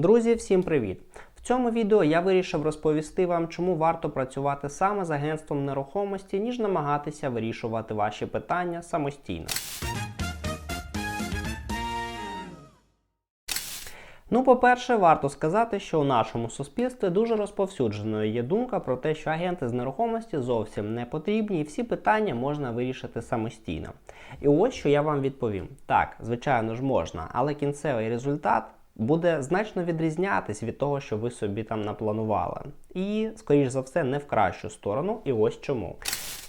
Друзі, всім привіт! В цьому відео я вирішив розповісти вам, чому варто працювати саме з агентством нерухомості, ніж намагатися вирішувати ваші питання самостійно. Ну, по-перше, варто сказати, що у нашому суспільстві дуже розповсюдженою є думка про те, що агенти з нерухомості зовсім не потрібні, і всі питання можна вирішити самостійно. І ось що я вам відповім: так, звичайно ж можна, але кінцевий результат буде значно відрізнятись від того, що ви собі там напланували. І, скоріш за все, не в кращу сторону, і ось чому.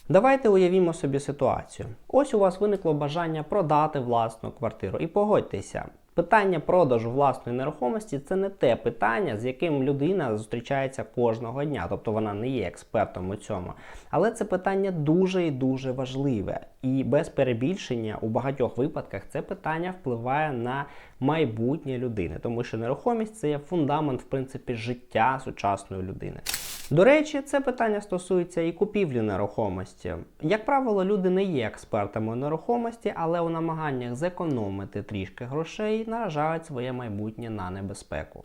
Давайте уявімо собі ситуацію. Ось у вас виникло бажання продати власну квартиру. І погодьтеся, питання продажу власної нерухомості це не те питання, з яким людина зустрічається кожного дня, тобто вона не є експертом у цьому. Але це питання дуже і дуже важливе. І без перебільшення у багатьох випадках це питання впливає на майбутнє людини, тому що нерухомість це є фундамент в принципі життя сучасної людини. До речі, це питання стосується і купівлі нерухомості. Як правило, люди не є експертами нерухомості, але у намаганнях зекономити трішки грошей наражають своє майбутнє на небезпеку.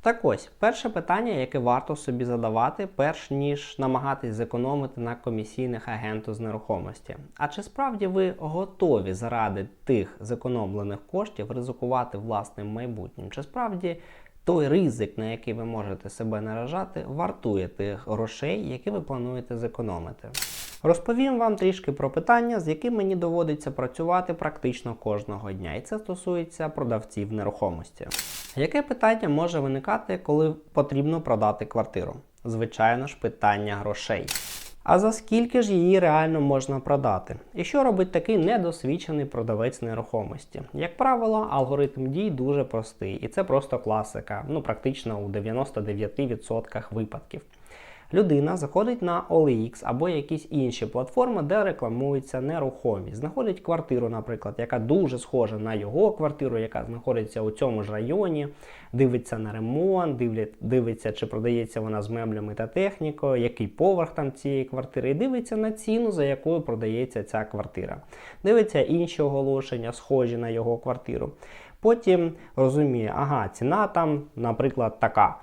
Так ось, перше питання, яке варто собі задавати, перш ніж намагатись зекономити на комісійних агенту з нерухомості. А чи справді ви готові заради тих зекономлених коштів ризикувати власним майбутнім? Чи справді той ризик, на який ви можете себе наражати, вартує тих грошей, які ви плануєте зекономити? Розповім вам трішки про питання, з яким мені доводиться працювати практично кожного дня, і це стосується продавців нерухомості. Яке питання може виникати, коли потрібно продати квартиру? Звичайно ж, питання грошей. А за скільки ж її реально можна продати? І що робить такий недосвідчений продавець нерухомості? Як правило, алгоритм дій дуже простий, і це просто класика, ну практично у 99% випадків. Людина заходить на OLX або якісь інші платформи, де рекламується нерухомість. Знаходить квартиру, наприклад, яка дуже схожа на його квартиру, яка знаходиться у цьому ж районі, дивиться на ремонт, дивиться, чи продається вона з меблями та технікою, який поверх там цієї квартири, і дивиться на ціну, за якою продається ця квартира. Дивиться інші оголошення, схожі на його квартиру. Потім розуміє, ага, ціна там, наприклад, така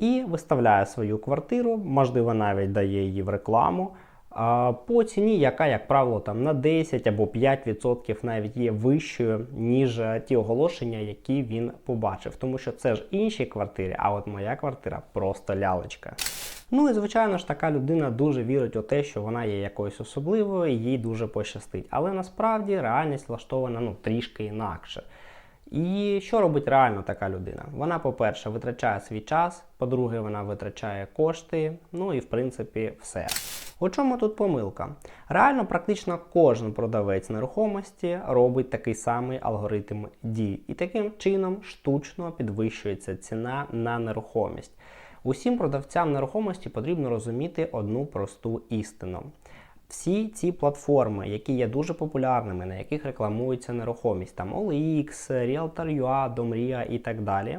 і виставляє свою квартиру, можливо, навіть дає її в рекламу. По ціні, яка, як правило, там на 10 або 5% навіть є вищою, ніж ті оголошення, які він побачив. Тому що це ж інші квартири, а от моя квартира просто лялечка. Ну і звичайно ж, така людина дуже вірить у те, що вона є якоюсь особливою, і їй дуже пощастить. Але насправді реальність влаштована ну, трішки інакше. І що робить реально така людина? Вона, по-перше, витрачає свій час, по-друге, вона витрачає кошти, ну і в принципі все. У чому тут помилка? Реально, практично кожен продавець нерухомості робить такий самий алгоритм дій, і таким чином штучно підвищується ціна на нерухомість. Усім продавцям нерухомості потрібно розуміти одну просту істину. Всі ці платформи, які є дуже популярними, на яких рекламується нерухомість, там OLX, Realtor.ua, Domria і так далі,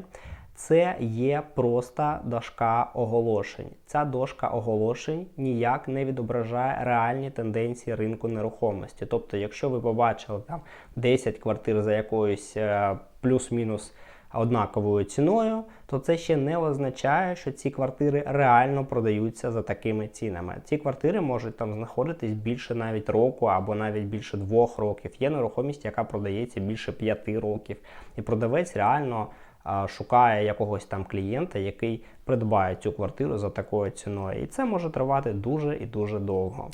це є просто дошка оголошень. Ця дошка оголошень ніяк не відображає реальні тенденції ринку нерухомості. Тобто, якщо ви побачили там 10 квартир за якоюсь е, плюс-мінус однаковою ціною, то це ще не означає, що ці квартири реально продаються за такими цінами. Ці квартири можуть там знаходитись більше навіть року або навіть більше двох років. Є нерухомість, яка продається більше п'яти років, і продавець реально шукає якогось там клієнта, який придбає цю квартиру за такою ціною. І це може тривати дуже і дуже довго.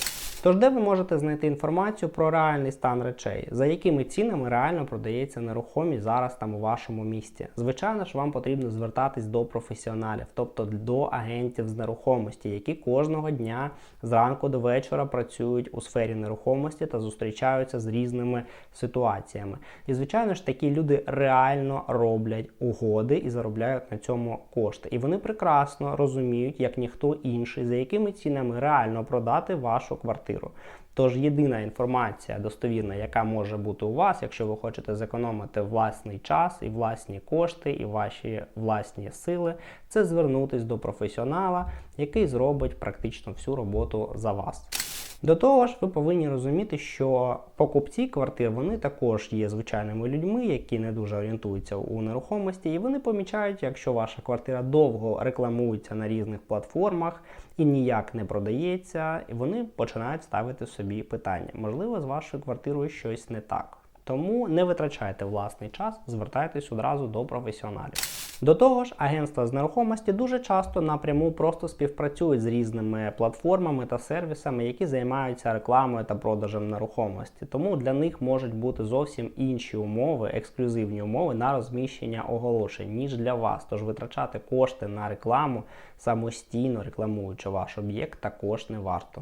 Тож, де ви можете знайти інформацію про реальний стан речей, за якими цінами реально продається нерухомість зараз там у вашому місті? Звичайно ж, вам потрібно звертатись до професіоналів, тобто до агентів з нерухомості, які кожного дня зранку до вечора працюють у сфері нерухомості та зустрічаються з різними ситуаціями. І, звичайно ж, такі люди реально роблять угоди і заробляють на цьому кошти. І вони прекрасно розуміють, як ніхто інший, за якими цінами реально продати вашу квартиру квартиру. Тож єдина інформація достовірна, яка може бути у вас, якщо ви хочете зекономити власний час і власні кошти, і ваші власні сили, це звернутись до професіонала, який зробить практично всю роботу за вас. До того ж, ви повинні розуміти, що покупці квартир вони також є звичайними людьми, які не дуже орієнтуються у нерухомості, і вони помічають, якщо ваша квартира довго рекламується на різних платформах і ніяк не продається, вони починають ставити собі питання: можливо, з вашою квартирою щось не так. Тому не витрачайте власний час, звертайтесь одразу до професіоналів. До того ж, агентства з нерухомості дуже часто напряму просто співпрацюють з різними платформами та сервісами, які займаються рекламою та продажем нерухомості. Тому для них можуть бути зовсім інші умови, ексклюзивні умови на розміщення оголошень, ніж для вас. Тож витрачати кошти на рекламу самостійно рекламуючи ваш об'єкт, також не варто.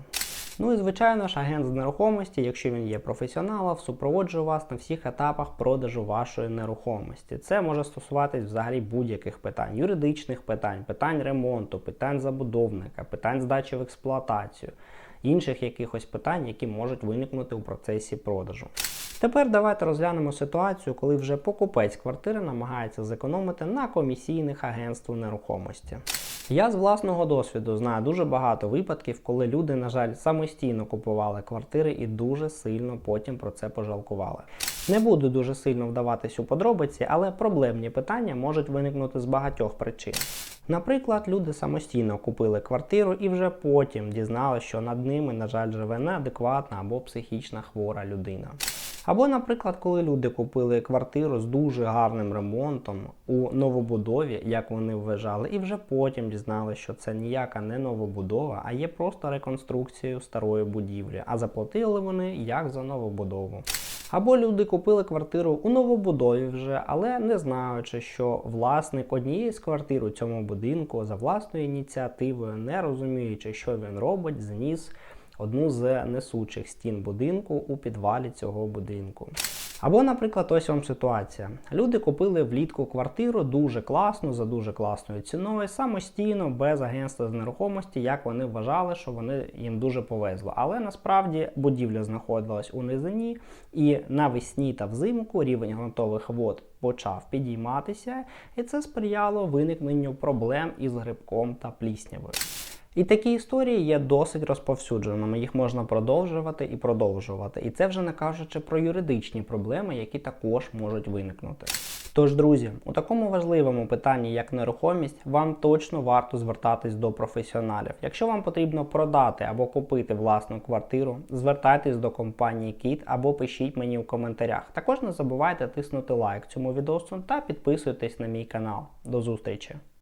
Ну і звичайно ж, агент з нерухомості, якщо він є професіоналом, супроводжує вас на всіх етапах продажу вашої нерухомості. Це може стосуватись взагалі будь-яких питань, юридичних питань, питань ремонту, питань забудовника, питань здачі в експлуатацію, інших якихось питань, які можуть виникнути у процесі продажу. Тепер давайте розглянемо ситуацію, коли вже покупець квартири намагається зекономити на комісійних агентствах нерухомості. Я з власного досвіду знаю дуже багато випадків, коли люди, на жаль, самостійно купували квартири і дуже сильно потім про це пожалкували. Не буду дуже сильно вдаватись у подробиці, але проблемні питання можуть виникнути з багатьох причин. Наприклад, люди самостійно купили квартиру і вже потім дізналися, що над ними, на жаль, живе неадекватна або психічно хвора людина. Або, наприклад, коли люди купили квартиру з дуже гарним ремонтом у новобудові, як вони вважали, і вже потім дізналися, що це ніяка не новобудова, а є просто реконструкцією старої будівлі, а заплатили вони як за новобудову. Або люди купили квартиру у новобудові вже, але не знаючи, що власник однієї з квартир у цьому будинку за власною ініціативою, не розуміючи, що він робить, зніс одну з несучих стін будинку у підвалі цього будинку. Або, наприклад, ось вам ситуація. Люди купили влітку квартиру дуже класну, за дуже класною ціною, самостійно, без агентства з нерухомості, як вони вважали, що вони їм дуже повезло. Але насправді будівля знаходилась у низині, і навесні та взимку рівень ґрунтових вод почав підійматися, і це сприяло виникненню проблем із грибком та пліснявою. І такі історії є досить розповсюдженими. Їх можна продовжувати і продовжувати. І це вже не кажучи про юридичні проблеми, які також можуть виникнути. Тож, друзі, у такому важливому питанні, як нерухомість, вам точно варто звертатись до професіоналів. Якщо вам потрібно продати або купити власну квартиру, звертайтесь до компанії Кіт або пишіть мені в коментарях. Також не забувайте тиснути лайк цьому відео та підписуйтесь на мій канал. До зустрічі!